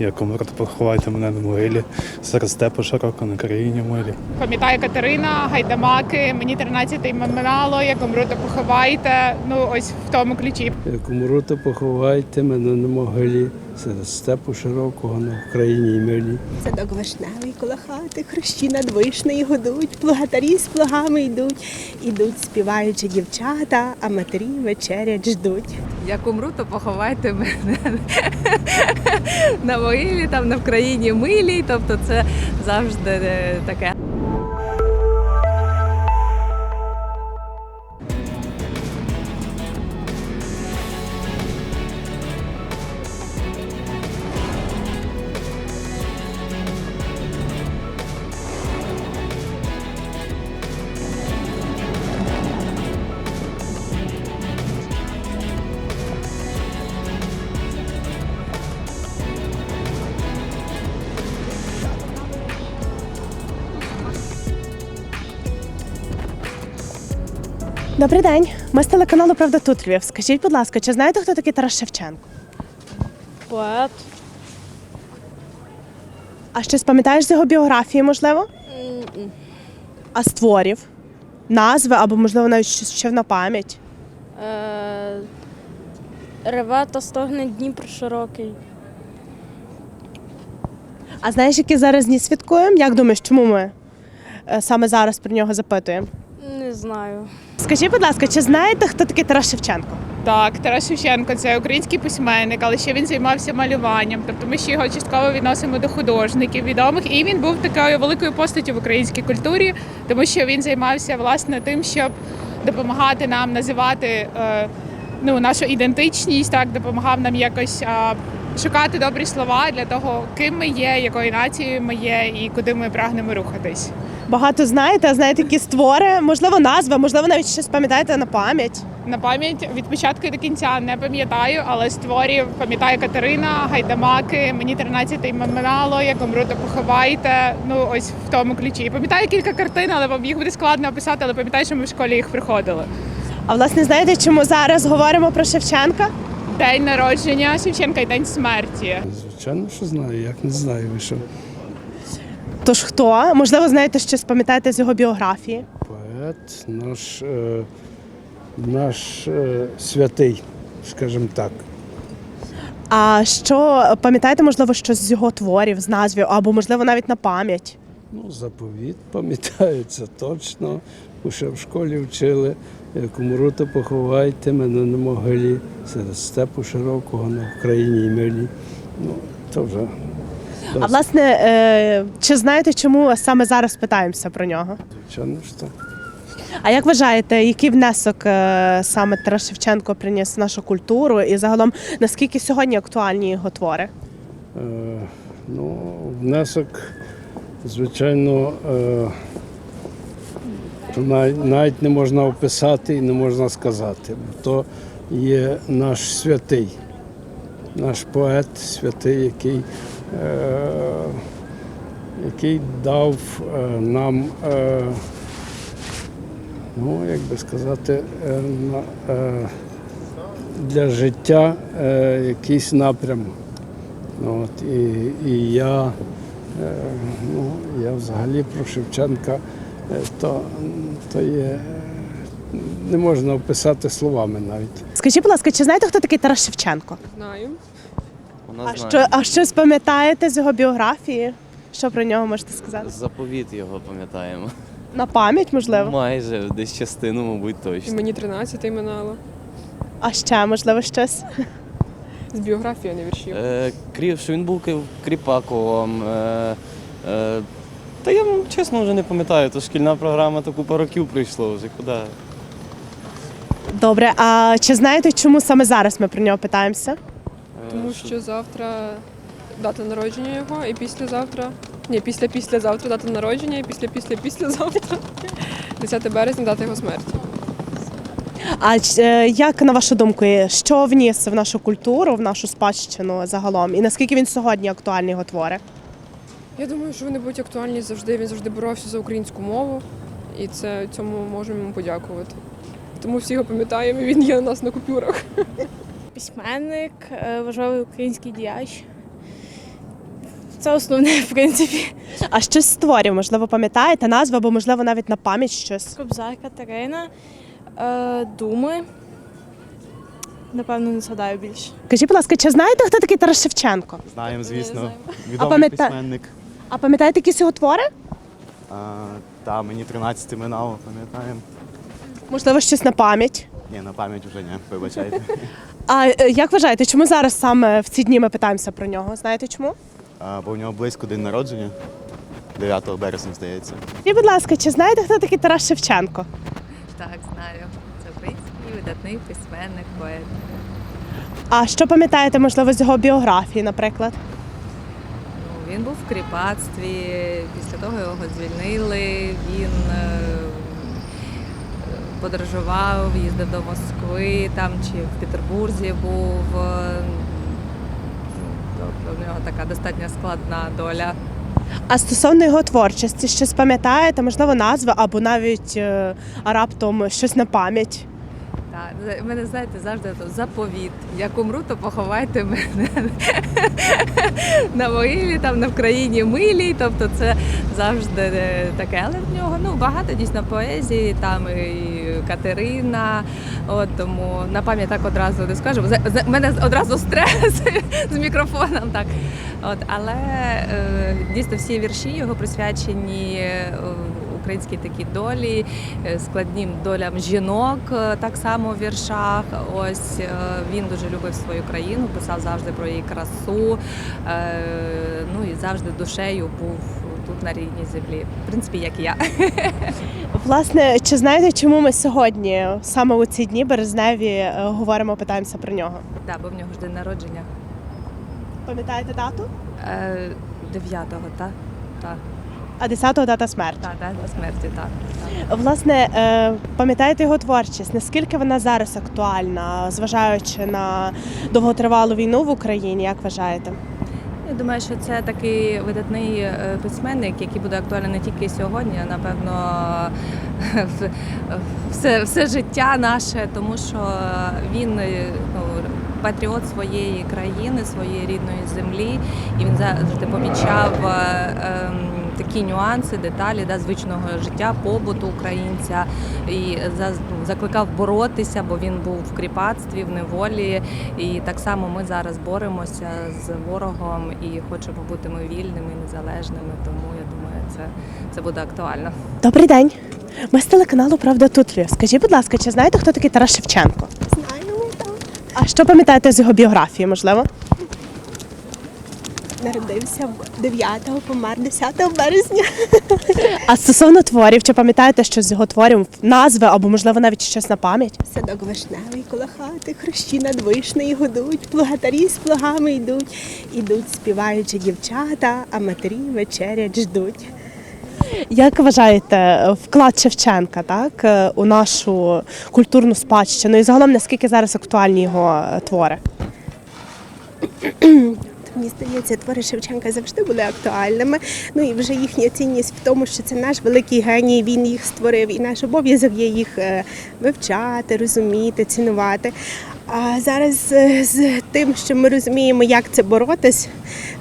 як умру, поховайте мене на могилі, серед степу широко на країні милі. Пам'ятаю Катерина, гайдамаки, мені 13 минало, як умру, то поховайте. Ну ось в тому ключі. Як умру, то поховайте мене на могилі серед степу широкого на Україні й милі. Садок вишневий коло хати, хрущі над вишнею гудуть, плугатарі з плугами йдуть, ідуть співаючи дівчата, а матері вечерять ждуть. Як умру, то поховайте мене на могилі, там на Вкраїні милій. Тобто це завжди е, таке. Добрий день. Ми з телеканалу Правда тут Львів. Скажіть, будь ласка, чи знаєте, хто такий Тарас Шевченко? Поет. А щось пам'ятаєш з його біографії, можливо? А з творів? Назви або, можливо, навіть щось вчив на пам'ять? Е, реве та стогне Дніпр широкий. А знаєш, які зараз дні святкуємо? Як думаєш, чому ми е, саме зараз про нього запитуємо? Не знаю. Скажіть, будь ласка, чи знаєте, хто такий Тарас Шевченко? Так, Тарас Шевченко це український письменник, але ще він займався малюванням. Тобто ми ще його частково відносимо до художників відомих. І він був такою великою постаттю в українській культурі, тому що він займався власне тим, щоб допомагати нам називати е, ну, нашу ідентичність, так допомагав нам якось. Шукати добрі слова для того, ким ми є, якою нацією ми є і куди ми прагнемо рухатись. Багато знаєте, а знаєте, які створи, можливо, назви, можливо, навіть щось пам'ятаєте на пам'ять. На пам'ять від початку до кінця не пам'ятаю, але з творів пам'ятаю Катерина, гайдамаки, мені 13 минало, як умру, то поховайте. Ну ось в тому ключі. Пам'ятаю кілька картин, але вам їх буде складно описати, але пам'ятаю, що ми в школі їх приходили. А власне, знаєте, чому зараз говоримо про Шевченка? День народження Шевченка і день смерті. Звичайно, що знаю, як не знаю, ви що Тож хто? Можливо, знаєте, щось пам'ятаєте з його біографії? поет, наш, е, наш е, святий, скажімо так. А що пам'ятаєте, можливо, щось з його творів, з назвів, або можливо навіть на пам'ять? Ну, заповіт пам'ятаю, це точно. Ще в школі вчили, як умру, то поховайте мене на могилі серед степу широкого на Україні й милі. Ну, то вже. А власне, е, чи знаєте, чому саме зараз питаємося про нього? Звичайно ж так. А як вважаєте, який внесок е, саме Тарас Шевченко приніс в нашу культуру і загалом наскільки сьогодні актуальні його твори? Е, ну, внесок, звичайно, е, навіть, навіть не можна описати і не можна сказати. Бо то є наш святий, наш поет святий, який, е, який дав е, нам, е, ну, як би сказати, е, е, для життя е, якийсь напрямок. Ну, От, і, і я, е, ну, я взагалі про Шевченка, то, то є, е, не можна описати словами навіть. Скажіть, будь ласка, чи знаєте, хто такий Тарас Шевченко? Знаю. Вона А знає. що, а щось пам'ятаєте з його біографії? Що про нього можете сказати? Заповіт його пам'ятаємо. На пам'ять, можливо? Майже десь частину, мабуть, І точно. мені 13 минало. А ще, можливо, щось? З біографії, а не віршів. Е, крів, що він був ки- кріпаковим. Е, е, та я м, чесно вже не пам'ятаю, то шкільна програма, то купа років пройшло вже. Куди? Добре, а чи знаєте, чому саме зараз ми про нього питаємося? Е, Тому що завтра дата народження його, і післязавтра. Ні, після післязавтра дата народження, і після після післязавтра. 10 березня дата його смерті. А ч- е, як на вашу думку, що вніс в нашу культуру, в нашу спадщину загалом, і наскільки він сьогодні актуальний його твори? Я думаю, що вони будуть актуальні завжди. Він завжди боровся за українську мову, і це цьому можемо йому подякувати. Тому всі його пам'ятаємо, він є у нас на купюрах. Письменник, е, важливий український діяч. Це основне, в принципі. А щось з творів, можливо, пам'ятаєте назву, або можливо навіть на пам'ять щось. Кобзар Катерина. Е, Думи. Напевно, не згадаю більше. Скажіть, будь ласка, чи знаєте, хто такий Тарас Шевченко? Знаємо, звісно. знаємо. А Відомий пам'ята- письменник. А пам'ятаєте якісь його твори? А, та, мені 13 минало, пам'ятаємо. Можливо, щось на пам'ять. Ні, на пам'ять вже ні, вибачайте. А е, як вважаєте, чому зараз саме в ці дні ми питаємося про нього? Знаєте чому? А, бо в нього близько день народження. 9 березня, здається. І, будь ласка, чи знаєте, хто такий Тарас Шевченко? Так, знаю. Це український видатний письменник, поет. А що пам'ятаєте, можливо, з його біографії, наприклад? Ну, він був в кріпацтві, після того його звільнили. Він е, подорожував, їздив до Москви, там чи в Петербурзі був. е, Тобто в нього така достатньо складна доля. А стосовно його творчості, щось пам'ятаєте, можливо, назви або навіть е, раптом щось на пам'ять? Так, мене знаєте, завжди заповіт. Як умру, то поховайте мене на могилі, там на Вкраїні милій. Тобто це завжди е, таке. Але в нього ну багато дійсно поезії, там і Катерина. От тому на пам'ять так одразу не скажу. за- мене одразу стрес з мікрофоном. Так от, але е, дійсно всі вірші його присвячені. Українській такій долі, е, складним долям жінок, е, так само в віршах. Ось е, він дуже любив свою країну, писав завжди про її красу. Ну і завжди душею був тут на рідній землі. В принципі, як і я. Власне, чи знаєте, чому ми сьогодні, саме у ці дні березневі, говоримо, питаємося про нього? Так, бо в нього ж день народження. Пам'ятаєте дату? 9-го, так? Так, А 10-го дата смерті. так, до смерті, так. так. Власне, е, пам'ятаєте його творчість? Наскільки вона зараз актуальна, зважаючи на довготривалу війну в Україні, як вважаєте? Я думаю, що це такий видатний е, письменник, який буде актуальний не тільки сьогодні, а напевно все, все життя наше, тому що він е, ну, патріот своєї країни, своєї рідної землі, і він завжди помічав е, ем, такі нюанси, деталі да, звичного життя, побуту українця і ну, закликав боротися, бо він був в кріпацтві, в неволі. І так само ми зараз боремося з ворогом і хочемо бути ми вільними, незалежними. Тому я думаю, це, це буде актуально. Добрий день. Ми з телеканалу Правда тут Львів. Скажіть, будь ласка, чи знаєте, хто такий Тарас Шевченко? Знаємо, так. А що пам'ятаєте з його біографії, можливо? Народився 9-го, помер 10 березня. А стосовно творів, чи пам'ятаєте, що з його творів назви або можливо навіть щось на пам'ять? Садок вишневий коло хати, хрущі над вишнею гудуть, плугатарі з плугами йдуть, ідуть співаючи дівчата, а матері вечерять ждуть. Як вважаєте вклад Шевченка так е, у нашу культурну спадщину і загалом наскільки зараз актуальні його е, твори? Мені здається, твори Шевченка завжди були актуальними. Ну і вже їхня цінність в тому, що це наш великий геній, він їх створив, і наш обов'язок є їх е, вивчати, розуміти, цінувати. А зараз е, з тим, що ми розуміємо, як це боротись,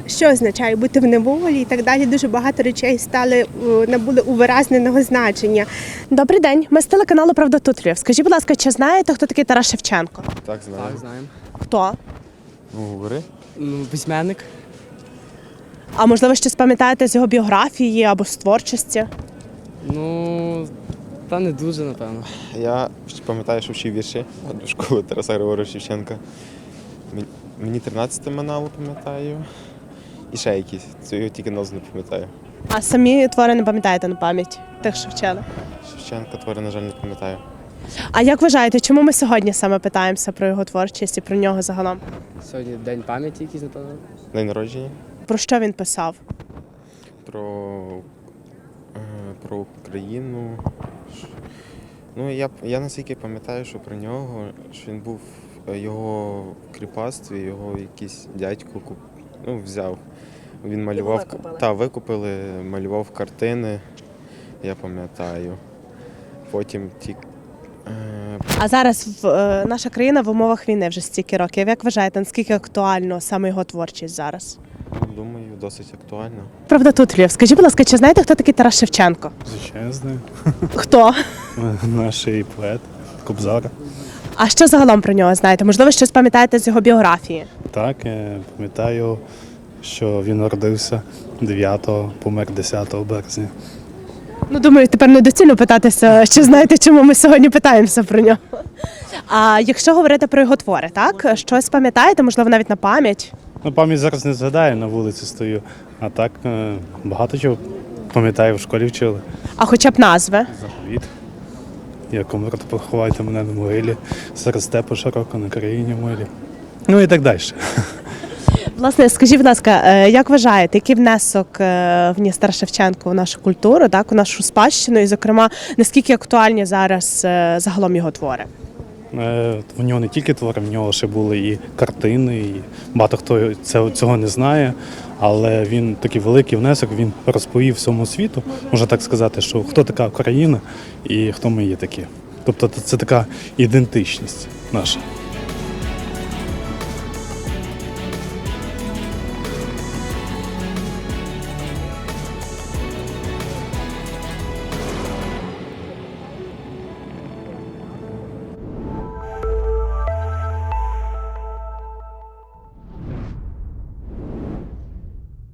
що означає бути в неволі і так далі, дуже багато речей стали е, набули увиразненого значення. Добрий день. Ми з телеканалу Правда тут Львів. Скажіть, будь ласка, чи знаєте, хто такий Тарас Шевченко? Так, знаю. Так, знаємо. Хто? Ну, говори. Ну, письменник. А можливо, щось пам'ятаєте з його біографії або з творчості? Ну, та не дуже, напевно. Я пам'ятаю, що вчив вірші до школи Тараса Григоровича Шевченка. Мені 13 минало, пам'ятаю. І ще якісь. Це його тільки назву не пам'ятаю. А самі твори не пам'ятаєте на пам'ять тих, що вчили? Шевченка твори, на жаль, не пам'ятаю. А як вважаєте, чому ми сьогодні саме питаємося про його творчість і про нього загалом? Сьогодні день пам'яті якийсь, напевно. День народження. Про що він писав? Про, е, про Україну. Ну, я, я наскільки пам'ятаю, що про нього, що він був е, його в кріпацтві, його якийсь дядько куп, ну, взяв. Він малював. викупили. Та, викупили, малював картини, я пам'ятаю. Потім ті. Е, А зараз в, е, наша країна в умовах війни вже стільки років. Як вважаєте, наскільки актуально саме його творчість зараз? думаю, досить актуально. Правда, тут Львів. Скажіть, будь ласка, чи знаєте, хто такий Тарас Шевченко? Звичайно, знаю. Хто? Наш і поет Кобзар. А що загалом про нього знаєте? Можливо, щось пам'ятаєте з його біографії? Так, я пам'ятаю, що він народився 9-го, помер 10 березня. Ну, думаю, тепер недоцільно питатися, чи знаєте, чому ми сьогодні питаємося про нього. А якщо говорити про його твори, так? Щось пам'ятаєте, можливо, навіть на пам'ять? Ну, пам'ять зараз не згадаю, на вулиці стою. А так е, багато чого пам'ятаю, в школі вчили. А хоча б назви? Заповіт. Як умру, то поховайте мене на могилі, серед степу широко на країні милі. Ну і так далі. Власне, скажіть, будь ласка, е, як вважаєте, який внесок е, вніс Шевченко у нашу культуру, так, у нашу спадщину, і, зокрема, наскільки актуальні зараз е, загалом його твори? Е, В нього не тільки твори, в нього ще були і картини, і багато хто цього не знає. Але він такий великий внесок, він розповів всьому світу, можна так сказати, що хто така Україна і хто ми є такі. Тобто це така ідентичність наша.